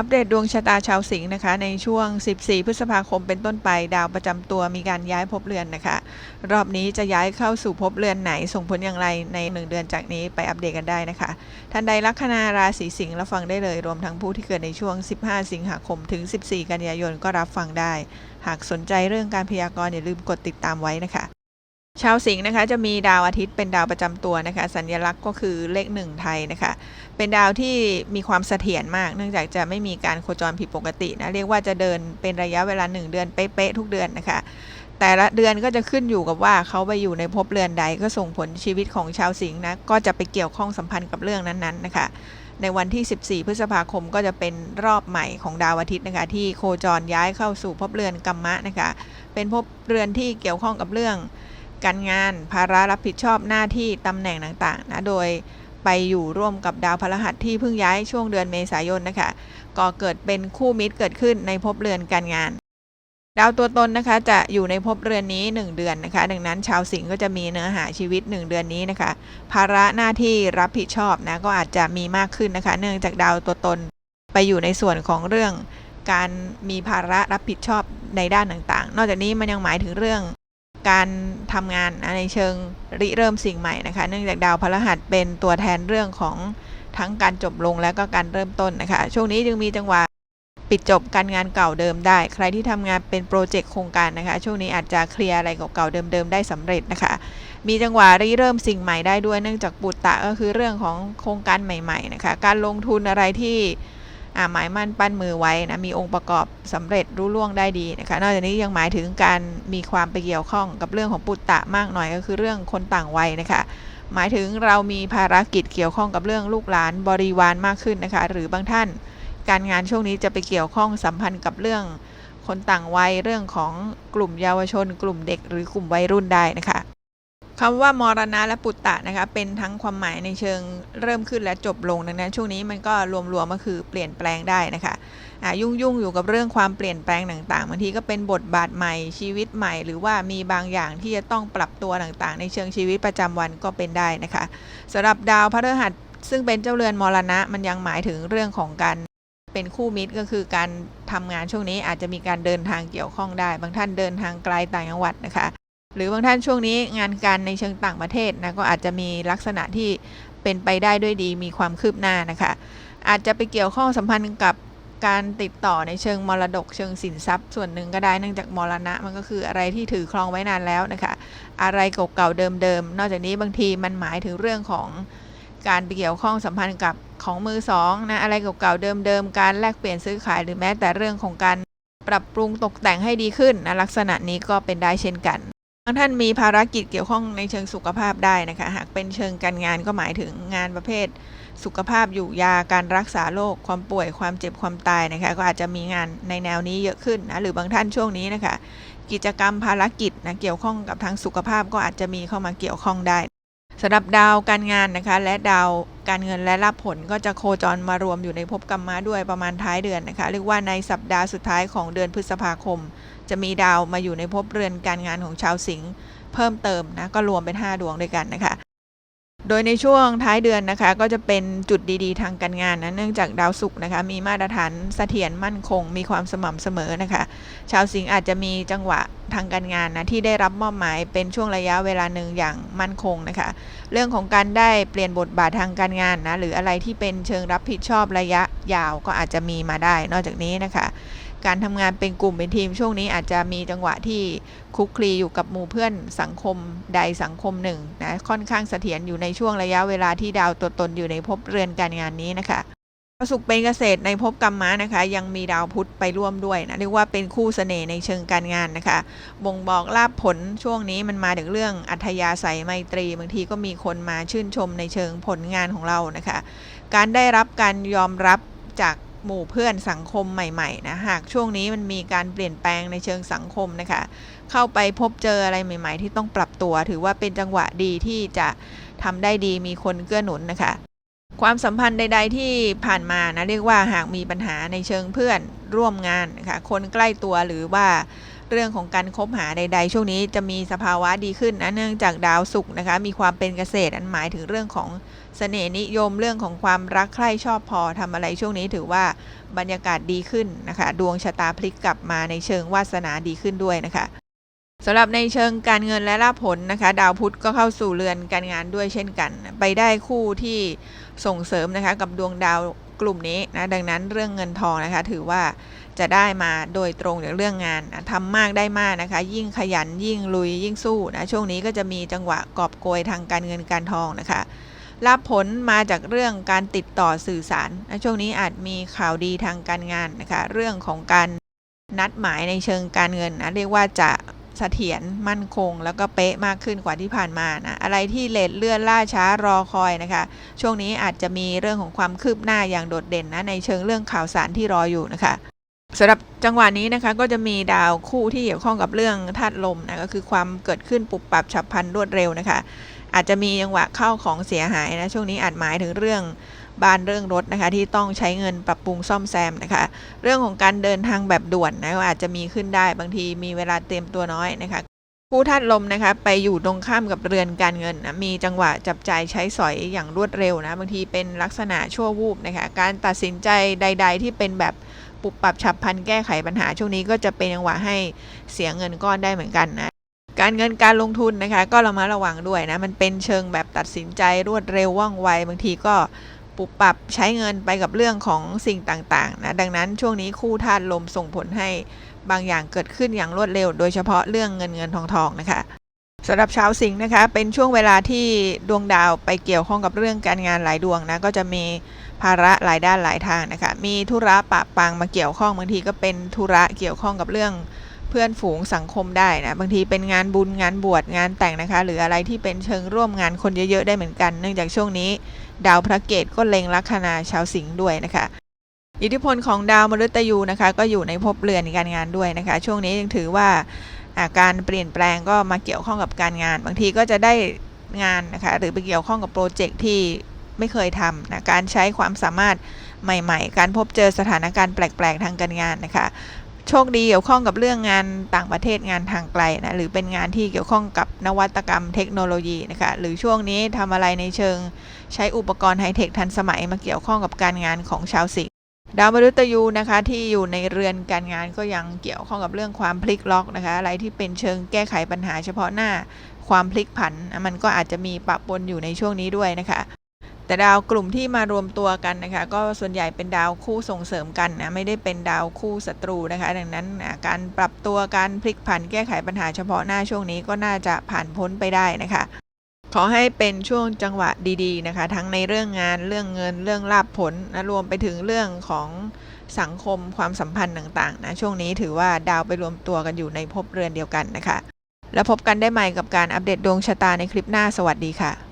อัปเดตดวงชะตาชาวสิงห์นะคะ ในช่วง 14 พฤษภาคมเป็นต้นไปดาวประจำตัวมีการย้ายภพเรือนนะคะ รอบนี้จะย้ายเข้าสู่ภพเรือนไหนส่งผลอย่างไรใน 1 เดือนจากนี้ไปอัปเดตกันได้นะคะ ท่านใดลัคนาราศีสิงห์รับฟังได้เลย รวมทั้งผู้ที่เกิดในช่วง 15 สิงหาคมถึง 14 กันยายนก็รับฟังได้ หากสนใจเรื่องการพยากรณ์อย่าลืมกดติดตามไว้นะคะชาวสิงห์นะคะจะมีดาวอาทิตย์เป็นดาวประจำตัวนะคะ สัญลักษณ์ก็คือเลขหนึ่งไทยนะคะ เป็นดาวที่มีความเสถียรมาก เนื่องจากจะไม่มีการโคจรผิดปกตินะเรียกว่าจะเดินเป็นระยะเวลา 1 เดือนเป๊ะๆทุกเดือนนะคะ แต่ละเดือนก็จะขึ้นอยู่กับว่าเขาไปอยู่ในภพเรือนใดก็ส่งผลชีวิตของชาวสิงห์นะก็จะไปเกี่ยวข้องสัมพันธ์กับเรื่องนั้นๆนะคะ ในวันที่ 14 พฤษภาคมก็จะเป็นรอบใหม่ของดาวอาทิตย์นะคะ ที่โคจรย้ายเข้าสู่ภพเรือนกัมมะนะคะ เป็นภพเรือนที่เกี่ยวข้องกับเรื่อง การงานภาระรับผิดชอบหน้าที่ตำแหน่งต่างๆนะโดย ไปอยู่ร่วมกับดาวพฤหัสที่เพิ่งย้ายช่วงเดือนเมษายนนะคะก็เกิดเป็นคู่มิตรเกิดขึ้นในภพเรือนการงาน ดาวตัวตนนะคะจะอยู่ในภพเรือนนี้ 1 เดือนนะคะ ดังนั้นชาวสิงห์ก็จะมีเนื้อหาชีวิต 1 เดือนนี้นะคะ ภาระหน้าที่รับผิดชอบนะก็อาจจะมีมากขึ้นนะคะ เนื่องจากดาวตัวตนไปอยู่ในส่วนของเรื่องการมีภาระรับผิดชอบในด้านต่างๆ นอกจากนี้มันยังหมายถึงเรื่อง การทำงานในเชิงริเริ่มสิ่งใหม่นะคะ เนื่องจากดาวพฤหัสเป็นตัวแทนเรื่องของทั้งการจบลงและก็การเริ่มต้นนะคะ ช่วงนี้จึงมีจังหวะปิดจบการงานเก่าเดิมได้ ใครที่ทำงานเป็นโปรเจกต์โครงการนะคะ ช่วงนี้อาจจะเคลียร์อะไรเก่าๆเดิมๆได้สำเร็จนะคะ มีจังหวะริเริ่มสิ่งใหม่ได้ด้วย เนื่องจากปุตตะก็คือเรื่องของโครงการใหม่ ๆนะคะ การลงทุนอะไรที่ หมายมั่นปั้นมือไว้นะมีองค์ประกอบสำเร็จรุ่ล่วงได้ดีนะคะนอกจากนี้ยังหมายถึงการมีความไปเกี่ยวข้องกับเรื่องของปุตตะมากหน่อยก็คือเรื่องคนต่างวัยนะคะหมายถึงเรามีภารกิจเกี่ยวข้องกับเรื่องลูกหลานบริวารมากขึ้นนะคะ หรือบางท่าน การงานช่วงนี้จะไปเกี่ยวข้องสัมพันธ์กับเรื่องคนต่างวัยเรื่องของกลุ่มเยาวชน กลุ่มเด็กหรือกลุ่มวัยรุ่นได้นะคะ คำว่ามรณะและปุตตะนะคะเป็นทั้งความหมายในเชิงเริ่มขึ้นและจบลงดังนั้นช่วงนี้มันก็รวมๆก็คือเปลี่ยนแปลงได้นะคะอ่ายุ่งยุ่งๆอยู่กับเรื่องความเปลี่ยนแปลงต่างๆบางทีก็เป็นบทบาทใหม่ชีวิตใหม่ หรือว่ามีบางอย่างที่จะต้องปรับตัวต่างๆ ในเชิงชีวิตประจำวันก็เป็นได้นะคะสำหรับดาวพฤหัสซึ่งเป็นเจ้าเรือนมรณะมันยังหมายถึงเรื่องของการเป็นคู่มิตรก็คือการทำงานช่วงนี้อาจจะมีการเดินทางเกี่ยวข้องได้ บางท่านเดินทางไกลต่างจังหวัดนะคะ หรือบางท่านช่วงนี้งานการในเชิงต่างประเทศนะก็อาจจะมีลักษณะที่เป็นไปได้ด้วยดีมีความคืบหน้านะคะ อาจจะไปเกี่ยวข้องสัมพันธ์กับการติดต่อในเชิงมรดกเชิงสินทรัพย์ ส่วนหนึ่งก็ได้เนื่องจากมรณะมันก็คืออะไรที่ถือครองไว้นานแล้วนะคะ อะไรเก่าๆเดิมๆนอกจากนี้บางทีมันหมายถึงเรื่องของการไปเกี่ยวข้องสัมพันธ์กับของมือสองนะอะไรเก่าๆเดิมๆการแลกเปลี่ยนซื้อขายหรือแม้แต่เรื่องของการปรับปรุงตกแต่งให้ดีขึ้นนะลักษณะนี้ก็เป็นได้เช่นกัน ท่านมีภารกิจเกี่ยวข้องในเชิงสุขภาพได้นะคะ หากเป็นเชิงการงานก็หมายถึงงานประเภท สุขภาพอยู่ยาการรักษาโรคความป่วยความเจ็บความตายนะคะ ก็อาจจะมีงานในแนวนี้เยอะขึ้นนะหรือบางท่านช่วงนี้นะคะ กิจกรรมภารกิจนะเกี่ยวข้องกับทางสุขภาพก็อาจจะมีเข้ามาเกี่ยวข้องได้สำหรับดาวการงานนะคะ และดาวการเงินและรับผลก็จะโคจรมารวมอยู่ในภพกรรมะด้วยประมาณท้ายเดือนนะคะ เรียกว่าในสัปดาห์สุดท้ายของเดือนพฤษภาคม จะมีดาวมาอยู่ในภพเรือนการงานของชาวสิงห์เพิ่มเติมนะก็รวมเป็น 5 ดวงด้วยกันนะคะโดยในช่วงท้ายเดือนนะคะก็จะเป็นจุดดีๆ ทางการงานนะเนื่องจากดาวศุกร์นะคะมีมาตรฐานเสถียรมั่นคง มีความสม่ำเสมอนะคะ ชาวสิงห์อาจจะมีจังหวะทางการงานนะที่ได้รับมอบหมายเป็นช่วงระยะเวลาหนึ่งอย่างมั่นคงนะคะ เรื่องของการได้เปลี่ยนบทบาททางการงานนะหรืออะไรที่เป็นเชิงรับผิดชอบระยะยาวก็อาจจะมีมาได้ นอกจากนี้นะคะ การทำงานเป็นกลุ่มเป็นทีมช่วงนี้อาจจะมีจังหวะที่คุกคลีอยู่กับหมู่เพื่อนสังคมใดสังคมหนึ่งนะค่อนข้างเสถียรอยู่ในช่วงระยะเวลาที่ดาวตัวตนอยู่ในภพเรือนการงานนี้นะคะพระศุกร์เป็นเกษตรในภพกรรมะนะคะ ยังมีดาวพุธไปร่วมด้วยนะเรียกว่าเป็นคู่เสน่ห์ในเชิงการงานนะคะ บ่งบอกลาบผลช่วงนี้มันมาถึงเรื่องอัธยาศัยไมตรีบางทีก็มีคนมาชื่นชมในเชิงผลงานของเรานะคะ การได้รับการยอมรับจาก หมู่เพื่อนสังคมใหม่ๆนะหากช่วงนี้มันมีการเปลี่ยนแปลงในเชิงสังคมนะคะเข้าไปพบเจออะไรใหม่ ๆ ที่ต้องปรับตัว ถือว่าเป็นจังหวะดีที่จะทำได้ดีมีคนเกื้อหนุนนะคะความสัมพันธ์ใด ๆ ที่ผ่านมานะเรียกว่าหากมีปัญหาในเชิงเพื่อนร่วมงานนะคะคนใกล้ตัวหรือว่า เรื่องของการคบหาใด ๆ ช่วงนี้จะมีสภาวะดีขึ้นนะเนื่องจากดาวศุกร์นะคะ มีความเป็นเกษตรอันหมายถึงเรื่องของเสน่ห์นิยมเรื่องของความรักใคร่ชอบพอทำอะไรช่วงนี้ถือว่าบรรยากาศดีขึ้นนะคะ ดวงชะตาพลิกกลับมาในเชิงวาสนาดีขึ้นด้วยนะคะสำหรับในเชิงการเงินและลาภผลนะคะ ดาวพุธก็เข้าสู่เรือนการงานด้วยเช่นกัน ไปได้คู่ที่ส่งเสริมนะคะกับดวงดาวกลุ่มนี้นะดังนั้นเรื่องเงินทองนะคะ ถือว่า จะได้มาโดยตรงจากเรื่องงานนะทำมากได้มากนะคะ ยิ่งขยันยิ่งลุยยิ่งสู้นะช่วงนี้ก็จะมีจังหวะกอบโกยทางการเงินการทองนะคะ รับผลมาจากเรื่องการติดต่อสื่อสารนะช่วงนี้อาจมีข่าวดีทางการงานนะคะ เรื่องของการนัดหมายในเชิงการเงินนะเรียกว่าจะเสถียรมั่นคง แล้วก็เป๊ะมากขึ้นกว่าที่ผ่านมานะอะไรที่เลทเลื่อนล่าช้ารอคอยนะคะ ช่วงนี้อาจจะมีเรื่องของความคืบหน้าอย่างโดดเด่นนะในเชิงเรื่องข่าวสารที่รออยู่นะคะ สำหรับจังหวะนี้นะคะก็จะมีดาวคู่ที่เกี่ยวข้องกับเรื่องธาตุลมนะก็คือความเกิดขึ้นปุบปรับฉับพลันรวดเร็วนะคะ อาจจะมีจังหวะเข้าของเสียหายนะช่วงนี้อาจหมายถึงเรื่องบ้านเรื่องรถนะคะ ที่ต้องใช้เงินปรับปรุงซ่อมแซมนะคะ เรื่องของการเดินทางแบบด่วนนะก็อาจจะมีขึ้นได้บางทีมีเวลาเตรียมตัวน้อยนะคะคู่ธาตุลมนะคะไปอยู่ตรงข้ามกับเรือนการเงินนะมีจังหวะจับจ่ายใช้สอยอย่างรวดเร็วนะบางทีเป็นลักษณะชั่ววูบนะคะการตัดสินใจใด ๆ ที่เป็นแบบ ปุบปรับฉับพลันแก้ไขปัญหาช่วงนี้ก็จะเป็นจังหวะให้เสียเงินก้อนได้เหมือนกันนะการเงินการลงทุนนะคะก็ระมัดระวังด้วยนะมันเป็นเชิงแบบตัดสินใจรวดเร็วว่องไวบางทีก็ปุบปรับใช้เงินไปกับเรื่องของสิ่งต่างๆนะดังนั้นช่วงนี้คู่ธาตุลมส่งผลให้บางอย่างเกิดขึ้นอย่างรวดเร็ว โดยเฉพาะเรื่องเงินเงินทองทองนะคะ สำหรับชาวสิงห์นะคะ เป็นช่วงเวลาที่ดวงดาวไปเกี่ยวข้องกับเรื่องการงานหลายดวงนะ ก็จะมีภาระหลายด้านหลายทางนะคะ มีธุระปะปังมาเกี่ยวข้องบางทีก็เป็นธุระเกี่ยวข้องกับเรื่องเพื่อนฝูงสังคมได้นะ บางทีเป็นงานบุญงานบวชงานแต่งนะคะ หรืออะไรที่เป็นเชิงร่วมงานคนเยอะๆได้เหมือนกัน เนื่องจากช่วงนี้ ดาวพระเกตก็เล็งลัคนาชาวสิงห์ด้วยนะคะอิทธิพลของดาวมฤตยูนะคะ ก็อยู่ในภพเรือนในการงานด้วยนะคะ ช่วงนี้ยังถือว่าอา การเปลี่ยนแปลงก็มาเกี่ยวข้องกับการงาน บางทีก็จะได้งานนะคะหรือไปเกี่ยวข้องกับโปรเจกต์ที่ไม่เคยทำนะการใช้ความสามารถใหม่ ๆ การพบเจอสถานการณ์แปลก ๆ ทางการงานนะคะโชคดีเกี่ยวข้องกับเรื่องงานต่างประเทศงานทางไกลนะหรือเป็นงานที่เกี่ยวข้องกับนวัตกรรมเทคโนโลยีนะคะหรือช่วงนี้ทำอะไรในเชิงใช้อุปกรณ์ไฮเทคทันสมัยมาเกี่ยวข้องกับการงานของชาวสิง ดาวมฤตยูนะคะที่อยู่ในเรือนการงานก็ยังเกี่ยวข้องกับเรื่องความพลิกล็อกนะคะอะไรที่เป็นเชิงแก้ไขปัญหาเฉพาะหน้าความพลิกผัน มันก็อาจจะมีปะปนอยู่ในช่วงนี้ด้วยนะคะแต่ดาวกลุ่มที่มารวมตัวกันนะคะก็ส่วนใหญ่เป็นดาวคู่ส่งเสริมกันนะไม่ได้เป็นดาวคู่ศัตรูนะคะ ดังนั้นการปรับตัวการพลิกผันแก้ไขปัญหาเฉพาะหน้าช่วงนี้ก็น่าจะผ่านพ้นไปได้นะคะ ขอให้เป็นช่วงจังหวะดีๆนะคะ ทั้งในเรื่องงานเรื่องเงินเรื่องลาบผลนะรวมไปถึงเรื่องของสังคมความสัมพันธ์ต่างๆนะช่วงนี้ถือว่าดาวไปรวมตัวกันอยู่ในภพเรือนเดียวกันนะคะ แล้วพบกันได้ใหม่กับการอัปเดตดวงชะตาในคลิปหน้าสวัสดีค่ะ